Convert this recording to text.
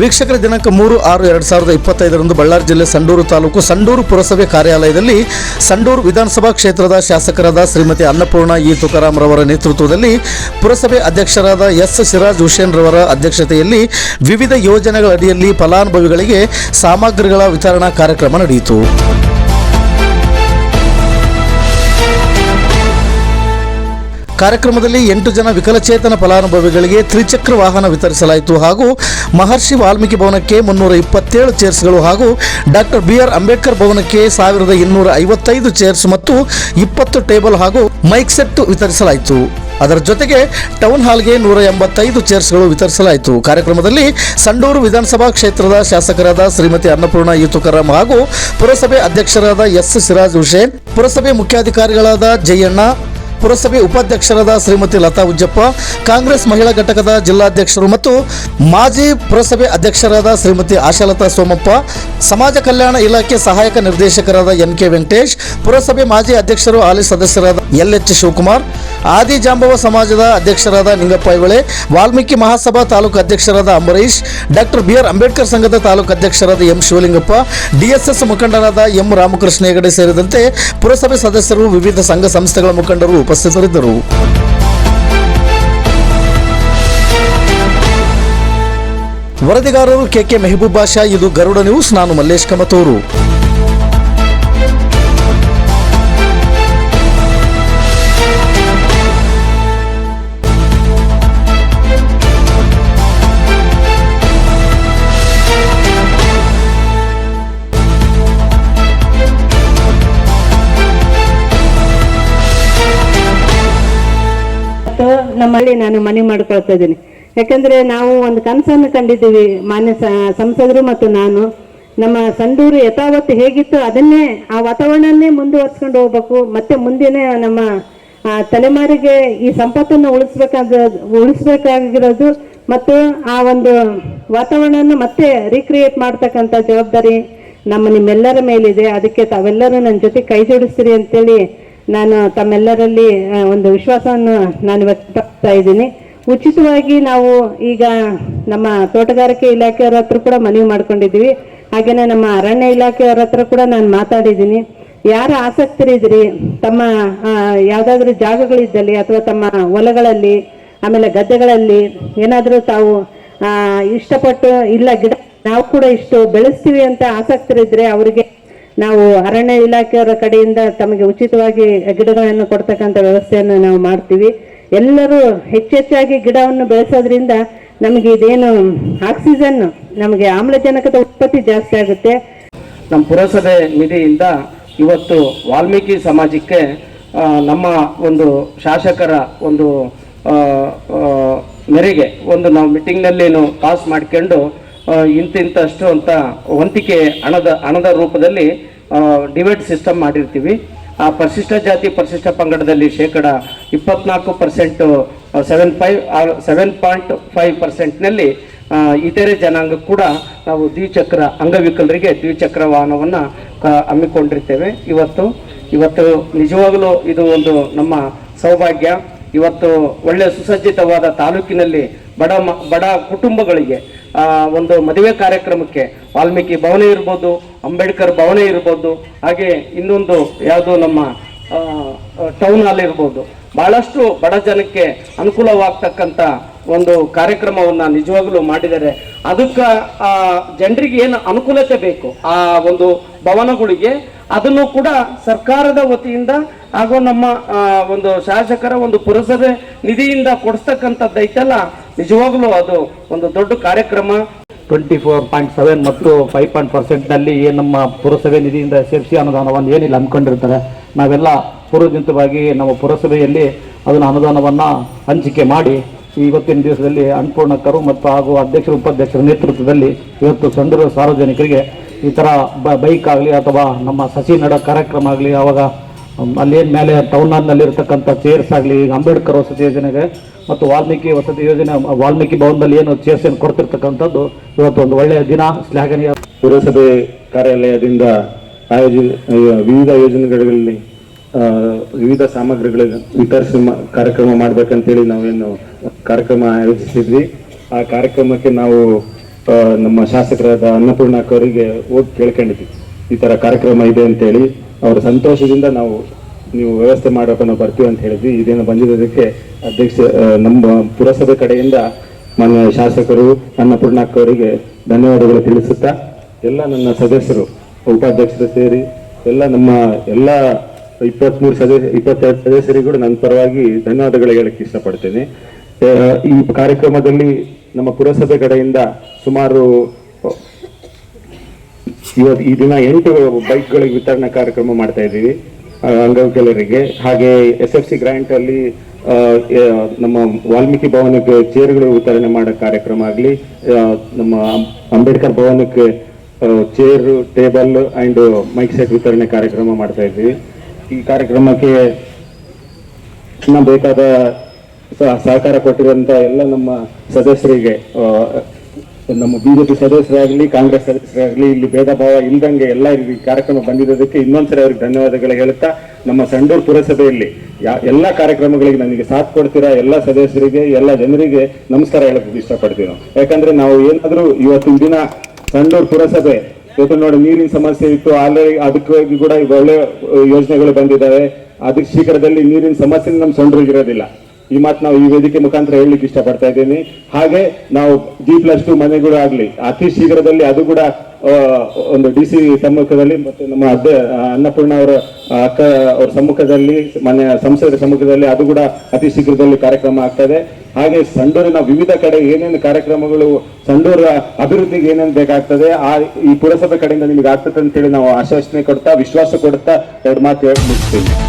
ವೀಕ್ಷಕರ ದಿನಾಂಕ ಮೂರು ಆರು ಎರಡು ಸಾವಿರದ ಇಪ್ಪತ್ತೈದರಂದು ಬಳ್ಳಾರಿ ಜಿಲ್ಲೆ ಸಂಡೂರು ತಾಲೂಕು ಸಂಡೂರು ಪುರಸಭೆ ಕಾರ್ಯಾಲಯದಲ್ಲಿ ಸಂಡೂರು ವಿಧಾನಸಭಾ ಕ್ಷೇತ್ರದ ಶಾಸಕರಾದ ಶ್ರೀಮತಿ ಅನ್ನಪೂರ್ಣ ಇ ತುಕಾರಾಮ್ ರವರ ನೇತೃತ್ವದಲ್ಲಿ ಪುರಸಭೆ ಅಧ್ಯಕ್ಷರಾದ ಎಸ್ ಸಿರಾಜ್ ಹುಸೇನ್ ರವರ ಅಧ್ಯಕ್ಷತೆಯಲ್ಲಿ ವಿವಿಧ ಯೋಜನೆಗಳ ಅಡಿಯಲ್ಲಿ ಫಲಾನುಭವಿಗಳಿಗೆ ಸಾಮಗ್ರಿಗಳ ವಿತರಣಾ ಕಾರ್ಯಕ್ರಮ ನಡೆಯಿತು. ಕಾರ್ಯಕ್ರಮದಲ್ಲಿ ಎಂಟು ಜನ ವಿಕಲಚೇತನ ಫಲಾನುಭವಿಗಳಿಗೆ ತ್ರಿಚಕ್ರ ವಾಹನ ವಿತರಿಸಲಾಯಿತು ಹಾಗೂ ಮಹರ್ಷಿ ವಾಲ್ಮೀಕಿ ಭವನಕ್ಕೆ ಮುನ್ನೂರ ಇಪ್ಪತ್ತೇಳು ಚೇರ್ಸ್ಗಳು ಹಾಗೂ ಡಾಕ್ಟರ್ ಬಿಆರ್ ಅಂಬೇಡ್ಕರ್ ಭವನಕ್ಕೆ ಸಾವಿರದ ಇನ್ನೂರ ಐವತ್ತೈದು ಚೇರ್ಸ್ ಮತ್ತು ಇಪ್ಪತ್ತು ಟೇಬಲ್ ಹಾಗೂ ಮೈಕ್ ಸೆಟ್ ವಿತರಿಸಲಾಯಿತು. ಅದರ ಜೊತೆಗೆ ಟೌನ್ ಹಾಲ್ಗೆ ನೂರ ಎಂಬತ್ತೈದು ಚೇರ್ಸ್ಗಳು ವಿತರಿಸಲಾಯಿತು. ಕಾರ್ಯಕ್ರಮದಲ್ಲಿ ಸಂಡೂರು ವಿಧಾನಸಭಾ ಕ್ಷೇತ್ರದ ಶಾಸಕರಾದ ಶ್ರೀಮತಿ ಅನ್ನಪೂರ್ಣ ತುಕಾರಾಮ್ ಹಾಗೂ ಪುರಸಭೆ ಅಧ್ಯಕ್ಷರಾದ ಎಸ್ ಸಿರಾಜ್ ಹುಸೇನ್, ಪುರಸಭೆ ಮುಖ್ಯಾಧಿಕಾರಿಗಳಾದ ಜಯಣ್ಣ ಪುರಸಭೆ ಉಪಾಧ್ಯಕ್ಷರಾದ ಶ್ರೀಮತಿ ಲತಾ ಉಜ್ಜಪ್ಪ, ಕಾಂಗ್ರೆಸ್ ಮಹಿಳಾ ಘಟಕದ ಜಿಲ್ಲಾಧ್ಯಕ್ಷರು ಮತ್ತು ಮಾಜಿ ಪುರಸಭೆ ಅಧ್ಯಕ್ಷರಾದ ಶ್ರೀಮತಿ ಆಶಾಲತಾ ಸೋಮಪ್ಪ, ಸಮಾಜ ಕಲ್ಯಾಣ ಇಲಾಖೆ ಸಹಾಯಕ ನಿರ್ದೇಶಕರಾದ ಎನ್ ಕೆ ವೆಂಕಟೇಶ್, ಪುರಸಭೆ ಮಾಜಿ ಅಧ್ಯಕ್ಷರು ಹಾಲಿ ಸದಸ್ಯರಾದ ಎಲ್ ಎಚ್ ಶಿವಕುಮಾರ್, ಆದಿ ಜಾಂಬವ ಸಮಾಜದ ಅಧ್ಯಕ್ಷರಾದ ನಿಂಗಪ್ಪ ಐವಳೆ, ವಾಲ್ಮೀಕಿ ಮಹಾಸಭಾ ತಾಲೂಕು ಅಧ್ಯಕ್ಷರಾದ Ambareesh, doctor B R Ambedkar ಸಂಘದ ತಾಲೂಕು ಅಧ್ಯಕ್ಷರಾದ ಎಂ ಶಿವಲಿಂಗಪ್ಪ, ಡಿಎಸ್ಎಸ್ ಮುಖಂಡರಾದ ಎಂ ರಾಮಕೃಷ್ಣ ಹೆಗಡೆ ಸೇರಿದಂತೆ ಪುರಸಭೆ ಸದಸ್ಯರು, ವಿವಿಧ ಸಂಘ ಸಂಸ್ಥೆಗಳ ಮುಖಂಡರು ಉಪಸ್ಥಿತರಿದ್ದರು ವರದಿಗಾರರು ಕೆಕೆ ಮೆಹಬೂಬ್ ಬಾಷಾ ಇದು ಗರುಡ ನ್ಯೂಸ್ ನಾನು ಮಲ್ಲೇಶ್ ಕಮತೂರು. ನಾನು ಮನೆ ಮಾಡ್ಕೊಳ್ತಾ ಇದ್ದೀನಿ. ಯಾಕಂದ್ರೆ ನಾವು ಒಂದು ಕನಸನ್ನು ಕಂಡಿದ್ದೀವಿ. ಮಾನ್ಯ ಸಂಸದರು ಮತ್ತು ನಾನು, ನಮ್ಮ ಸಂಡೂರು ಯಥಾವತ್ತು ಹೇಗಿತ್ತು ಅದನ್ನೇ ಆ ವಾತಾವರಣನ್ನೇ ಮುಂದುವರ್ಸ್ಕೊಂಡು ಹೋಗ್ಬೇಕು. ಮತ್ತೆ ಮುಂದಿನ ನಮ್ಮ ತಲೆಮಾರಿಗೆ ಈ ಸಂಪತ್ತನ್ನು ಉಳಿಸ್ಬೇಕಾದ, ಉಳಿಸ್ಬೇಕಾಗಿರೋದು ಮತ್ತು ಆ ಒಂದು ವಾತಾವರಣನ ಮತ್ತೆ ರೀಕ್ರಿಯೇಟ್ ಮಾಡ್ತಕ್ಕಂಥ ಜವಾಬ್ದಾರಿ ನಮ್ಮ ನಿಮ್ಮೆಲ್ಲರ ಮೇಲಿದೆ. ಅದಕ್ಕೆ ತಾವೆಲ್ಲರೂ ನನ್ನ ಜೊತೆ ಕೈ ಜೋಡಿಸ್ತೀರಿ ಅಂತೇಳಿ ನಾನು ತಮ್ಮೆಲ್ಲರಲ್ಲಿ ಒಂದು ವಿಶ್ವಾಸವನ್ನು ನಾನು ವ್ಯಕ್ತಪಡಿಸ್ತಾ ಇದ್ದೀನಿ. ಉಚಿತವಾಗಿ ನಾವು ಈಗ ನಮ್ಮ ತೋಟಗಾರಿಕೆ ಇಲಾಖೆಯವರ ಹತ್ರ ಕೂಡ ಮನವಿ ಮಾಡ್ಕೊಂಡಿದ್ದೀವಿ. ಹಾಗೆಯೇ ನಮ್ಮ ಅರಣ್ಯ ಇಲಾಖೆಯವ್ರ ಹತ್ರ ಕೂಡ ನಾನು ಮಾತಾಡಿದ್ದೀನಿ. ಯಾರ ಆಸಕ್ತರಿದ್ರಿ ತಮ್ಮ ಯಾವುದಾದ್ರೂ ಜಾಗಗಳಿದ್ದಲ್ಲಿ ಅಥವಾ ತಮ್ಮ ಹೊಲಗಳಲ್ಲಿ, ಆಮೇಲೆ ಗದ್ದೆಗಳಲ್ಲಿ ಏನಾದರೂ ತಾವು ಇಷ್ಟಪಟ್ಟು, ಇಲ್ಲ ಗಿಡ, ನಾವು ಕೂಡ ಇಷ್ಟು ಬೆಳೆಸ್ತೀವಿ ಅಂತ ಆಸಕ್ತರಿದ್ರೆ ಅವರಿಗೆ ನಾವು ಅರಣ್ಯ ಇಲಾಖೆಯವರ ಕಡೆಯಿಂದ ತಮಗೆ ಉಚಿತವಾಗಿ ಗಿಡಗಳನ್ನು ಕೊಡ್ತಕ್ಕಂಥ ವ್ಯವಸ್ಥೆಯನ್ನು ನಾವು ಮಾಡ್ತೀವಿ. ಎಲ್ಲರೂ ಹೆಚ್ಚೆಚ್ಚಾಗಿ ಗಿಡವನ್ನು ಬೆಳೆಸೋದ್ರಿಂದ ನಮಗೆ ಇದೇನು ಆಕ್ಸಿಜನ್ ನಮಗೆ ಆಮ್ಲಜನಕದ ಉತ್ಪತ್ತಿ ಜಾಸ್ತಿ ಆಗುತ್ತೆ. ನಮ್ಮ ಪುರಸಭೆ ನಿಧಿಯಿಂದ ಇವತ್ತು ವಾಲ್ಮೀಕಿ ಸಮಾಜಕ್ಕೆ ನಮ್ಮ ಒಂದು ಶಾಸಕರ ಒಂದು ಮೆರಿಗೆ ಒಂದು ನಾವು ಮೀಟಿಂಗ್ನಲ್ಲೇನು ಪಾಸ್ ಮಾಡ್ಕೊಂಡು ಇಂತಿಂತಷ್ಟು ಅಂತ ವಂತಿಕೆ ಹಣದ ಹಣದ ರೂಪದಲ್ಲಿ ಡಿವೈಡ್ ಸಿಸ್ಟಮ್ ಮಾಡಿರ್ತೀವಿ. ಆ ಪರಿಶಿಷ್ಟ ಜಾತಿ ಪರಿಶಿಷ್ಟ ಪಂಗಡದಲ್ಲಿ ಶೇಕಡ ಇಪ್ಪತ್ನಾಲ್ಕು percent seven five seven point five ಪರ್ಸೆಂಟ್ನಲ್ಲಿ ಇತರೆ ಜನಾಂಗ ಕೂಡ ನಾವು ದ್ವಿಚಕ್ರ ಅಂಗವಿಕಲರಿಗೆ ದ್ವಿಚಕ್ರ ವಾಹನವನ್ನು ಹಮ್ಮಿಕೊಂಡಿರ್ತೇವೆ. ಇವತ್ತು ಇವತ್ತು ನಿಜವಾಗಲೂ ಇದು ಒಂದು ನಮ್ಮ ಸೌಭಾಗ್ಯ. ಇವತ್ತು ಒಳ್ಳೆಯ ಸುಸಜ್ಜಿತವಾದ ತಾಲೂಕಿನಲ್ಲಿ ಬಡ ಮ, ಬಡ ಕುಟುಂಬಗಳಿಗೆ ಒಂದು ಮದುವೆ ಕಾರ್ಯಕ್ರಮಕ್ಕೆ ವಾಲ್ಮೀಕಿ ಭವನ ಇರ್ಬೋದು, ಅಂಬೇಡ್ಕರ್ ಭವನ ಇರ್ಬೋದು, ಹಾಗೆ ಇನ್ನೊಂದು ಯಾವುದು ನಮ್ಮ ಟೌನ್ ಹಾಲ್ ಇರ್ಬೋದು. ಬಹಳಷ್ಟು ಬಡ ಜನಕ್ಕೆ ಅನುಕೂಲವಾಗ್ತಕ್ಕಂಥ ಒಂದು ಕಾರ್ಯಕ್ರಮವನ್ನು ನಿಜವಾಗಲೂ ಮಾಡಿದ್ದಾರೆ. ಅದಕ್ಕೆ ಜನರಿಗೆ ಏನು ಅನುಕೂಲತೆ ಬೇಕು? ಆ ಒಂದು ಭವನಗಳಿಗೆ ಅದನ್ನು ಕೂಡ ಸರ್ಕಾರದ ವತಿಯಿಂದ ಹಾಗೂ ನಮ್ಮ ಒಂದು ಶಾಸಕರ ಒಂದು ಪುರಸಭೆ ನಿಧಿಯಿಂದ ಕೊಡಿಸ್ತಕ್ಕಂಥದ್ದು ಐತಲ್ಲ, ನಿಜವಾಗ್ಲೂ ಅದು ಒಂದು ದೊಡ್ಡ ಕಾರ್ಯಕ್ರಮ. ಟ್ವೆಂಟಿ ಫೋರ್ ಪಾಯಿಂಟ್ ಸೆವೆನ್ ಮತ್ತು ಫೈವ್ ಪಾಯಿಂಟ್ ಪರ್ಸೆಂಟ್ನಲ್ಲಿ ಏನು ನಮ್ಮ ಪುರಸಭೆ ನಿಧಿಯಿಂದ ಸೇರಿಸಿ ಅನುದಾನವನ್ನು ಏನಿಲ್ಲ ಅಂದ್ಕೊಂಡಿರ್ತಾರೆ. ನಾವೆಲ್ಲ ಪೂರ್ವಜಿತವಾಗಿ ನಮ್ಮ ಪುರಸಭೆಯಲ್ಲಿ ಅದನ್ನು ಅನುದಾನವನ್ನು ಹಂಚಿಕೆ ಮಾಡಿ ಇವತ್ತಿನ ದಿವಸದಲ್ಲಿ ಅನ್ನಪೂರ್ಣಕರು ಮತ್ತು ಹಾಗೂ ಅಧ್ಯಕ್ಷರು, ಉಪಾಧ್ಯಕ್ಷರ ನೇತೃತ್ವದಲ್ಲಿ ಇವತ್ತು ಸಂದರ್ಭ ಸಾರ್ವಜನಿಕರಿಗೆ ಈ ಥರ ಬ ಬೈಕ್ ಆಗಲಿ ಅಥವಾ ನಮ್ಮ ಸಸಿ ನಡ ಕಾರ್ಯಕ್ರಮ ಆಗಲಿ ಆವಾಗ ಅಲ್ಲೇನು ಮೇಲೆ ಟೌನ್ ಹಾಲ್ನಲ್ಲಿರ್ತಕ್ಕಂಥ ಚೇರ್ಸ್ ಆಗಲಿ, ಈಗ ಅಂಬೇಡ್ಕರ್ ವಸತಿ ಯೋಜನೆಗೆ ಮತ್ತು ವಾಲ್ಮೀಕಿ ವಸತಿ ಯೋಜನೆ, ವಾಲ್ಮೀಕಿ ಭವನದಲ್ಲಿ ಏನು ಚೇರ್ಸ್ ಏನು ಕೊಡ್ತಿರ್ತಕ್ಕಂಥದ್ದು, ಇವತ್ತು ಒಂದು ಒಳ್ಳೆಯ ದಿನ ಶ್ಲಾಘನೀಯ. ಪುರಸಭೆ ಕಾರ್ಯಾಲಯದಿಂದ ಆಯೋಜಿ ವಿವಿಧ ಯೋಜನೆಗಳಲ್ಲಿ ವಿವಿಧ ಸಾಮಗ್ರಿಗಳ ವಿತರಿಸಿ ಕಾರ್ಯಕ್ರಮ ಮಾಡಬೇಕಂತೇಳಿ ನಾವೇನು ಕಾರ್ಯಕ್ರಮ ಆಯೋಜಿಸಿದ್ವಿ. ಆ ಕಾರ್ಯಕ್ರಮಕ್ಕೆ ನಾವು ನಮ್ಮ ಶಾಸಕರಾದ ಅನ್ನಪೂರ್ಣಕ್ಕ ಅವರಿಗೆ ಹೋಗಿ ಕೇಳ್ಕೊಂಡಿದ್ವಿ. ಈ ತರ ಕಾರ್ಯಕ್ರಮ ಇದೆ ಅಂತ ಹೇಳಿ ಅವರ ಸಂತೋಷದಿಂದ ನಾವು ನೀವು ವ್ಯವಸ್ಥೆ ಮಾಡೋಕೆ ನಾವು ಬರ್ತೀವಿ ಅಂತ ಹೇಳಿದ್ವಿ. ಇದೇನು ಬಂದಿದ್ದಕ್ಕೆ ಅಧ್ಯಕ್ಷ ನಮ್ಮ ಪುರಸಭೆ ಕಡೆಯಿಂದ ಮಾನ್ಯ ಶಾಸಕರು ಅನ್ನಪೂರ್ಣಕ್ಕ ಅವರಿಗೆ ಧನ್ಯವಾದಗಳು ತಿಳಿಸುತ್ತಾ, ಎಲ್ಲ ನನ್ನ ಸದಸ್ಯರು, ಉಪಾಧ್ಯಕ್ಷರು ಸೇರಿ ಎಲ್ಲ ನಮ್ಮ ಎಲ್ಲ ಇಪ್ಪತ್ಮೂರು ಸದಸ್ಯ, ಇಪ್ಪತ್ತೆರಡು ಸದಸ್ಯರಿಗೂ ನನ್ನ ಪರವಾಗಿ ಧನ್ಯವಾದಗಳು ಹೇಳಕ್ಕೆ ಇಷ್ಟಪಡ್ತೇನೆ. ಈ ಕಾರ್ಯಕ್ರಮದಲ್ಲಿ ನಮ್ಮ ಪುರಸಭೆ ಕಡೆಯಿಂದ ಸುಮಾರು, ಇವತ್ತು ಈ ದಿನ ಎಂಟು ಬೈಕ್ಗಳಿಗೆ ವಿತರಣಾ ಕಾರ್ಯಕ್ರಮ ಮಾಡ್ತಾ ಇದ್ದೀವಿ ಅಂಗವಿಕಲರಿಗೆ. ಹಾಗೆ ಎಸ್ ಎಫ್ ಸಿ ಗ್ರ್ಯಾಂಟ್ ಅಲ್ಲಿ ನಮ್ಮ ವಾಲ್ಮೀಕಿ ಭವನಕ್ಕೆ ಚೇರ್ಗಳು ವಿತರಣೆ ಮಾಡೋ ಕಾರ್ಯಕ್ರಮ ಆಗಲಿ ನಮ್ಮ ಅಂಬೇಡ್ಕರ್ ಭವನಕ್ಕೆ chair, table and mic set ವಿತರಣೆ ಕಾರ್ಯಕ್ರಮ ಮಾಡ್ತಾ ಇದ್ದೀವಿ. ಈ ಕಾರ್ಯಕ್ರಮಕ್ಕೆ ಬೇಕಾದ ಸಹಕಾರ ಕೊಟ್ಟಿರುವಂತ ಎಲ್ಲ ನಮ್ಮ ಸದಸ್ಯರಿಗೆ ನಮ್ಮ ಬಿಜೆಪಿ ಸದಸ್ಯರಾಗಲಿ, ಕಾಂಗ್ರೆಸ್ ಸದಸ್ಯರಾಗಲಿ, ಇಲ್ಲಿ ಭೇದ ಭಾವ ಇಲ್ದಂಗೆ ಎಲ್ಲ ಇಲ್ಲಿ ಕಾರ್ಯಕ್ರಮ ಬಂದಿರೋದಕ್ಕೆ ಇನ್ನೊಂದ್ಸರಿ ಅವ್ರಿಗೆ ಧನ್ಯವಾದಗಳು ಹೇಳುತ್ತಾ ನಮ್ಮ ಸಂಡೂರು ಪುರಸಭೆಯಲ್ಲಿ ಯಾ, ಎಲ್ಲ ಕಾರ್ಯಕ್ರಮಗಳಿಗೆ ನನಗೆ ಸಾಥ್ ಕೊಡ್ತೀರಾ? ಎಲ್ಲ ಸದಸ್ಯರಿಗೆ, ಎಲ್ಲ ಜನರಿಗೆ ನಮಸ್ಕಾರ ಹೇಳಕ್ಕೆ ಇಷ್ಟಪಡ್ತೀವಿ ನಾವು ಯಾಕಂದ್ರೆ ನಾವು ಏನಾದ್ರೂ ಇವತ್ತಿನ ದಿನ ಸಂಡೂರ್ ಪುರಸಭೆ, ಇವತ್ತು ನೋಡಿ ನೀರಿನ ಸಮಸ್ಯೆ ಇತ್ತು ಆಲ್ರೆಡಿ ಅದಕ್ಕಾಗಿ ಕೂಡ ಒಳ್ಳೆ ಯೋಜನೆಗಳು ಬಂದಿದ್ದಾವೆ. ಅದಕ್ಕೆ ಶೀಘ್ರದಲ್ಲಿ ನೀರಿನ ಸಮಸ್ಯೆ ನಮ್ಮ ಸಂಡೂರಿಗೆ ಇರೋದಿಲ್ಲ. ಈ ಮಾತು ನಾವು ಈ ವೇದಿಕೆ ಮುಖಾಂತರ ಹೇಳಲಿಕ್ಕೆ ಇಷ್ಟಪಡ್ತಾ ಇದ್ದೀನಿ. ಹಾಗೆ ನಾವು ಜಿ ಪ್ಲಸ್ ಟು ಮನೆಗಳು ಆಗಲಿ, ಅತಿ ಶೀಘ್ರದಲ್ಲಿ ಅದು ಕೂಡ ಒಂದು ಡಿ ಸಿ ಸಮ್ಮುಖದಲ್ಲಿ ಮತ್ತೆ ನಮ್ಮ ಅಧ್ಯ ಅನ್ನಪೂರ್ಣ ಅವರ ಅಕ್ಕ ಅವರ ಸಮ್ಮುಖದಲ್ಲಿ, ಮನೆ ಸಂಸದರ ಸಮ್ಮುಖದಲ್ಲಿ ಅದು ಕೂಡ ಅತಿ ಶೀಘ್ರದಲ್ಲಿ ಕಾರ್ಯಕ್ರಮ ಆಗ್ತದೆ. ಹಾಗೆ ಸಂಡೂರಿನ ವಿವಿಧ ಕಡೆ ಏನೇನು ಕಾರ್ಯಕ್ರಮಗಳು, ಸಂಡೂರ ಅಭಿವೃದ್ಧಿಗೆ ಏನೇನು ಬೇಕಾಗ್ತದೆ, ಆ, ಈ ಪುರಸಭೆ ಕಡೆಯಿಂದ ನಿಮಗೆ ಆಗ್ತದೆ ಅಂತೇಳಿ ನಾವು ಆಶ್ವಾಸನೆ ಕೊಡ್ತಾ, ವಿಶ್ವಾಸ ಕೊಡ್ತಾ, ಎರಡು ಮಾತು ಹೇಳಿ ಮುಗಿಸ್ತೀನಿ.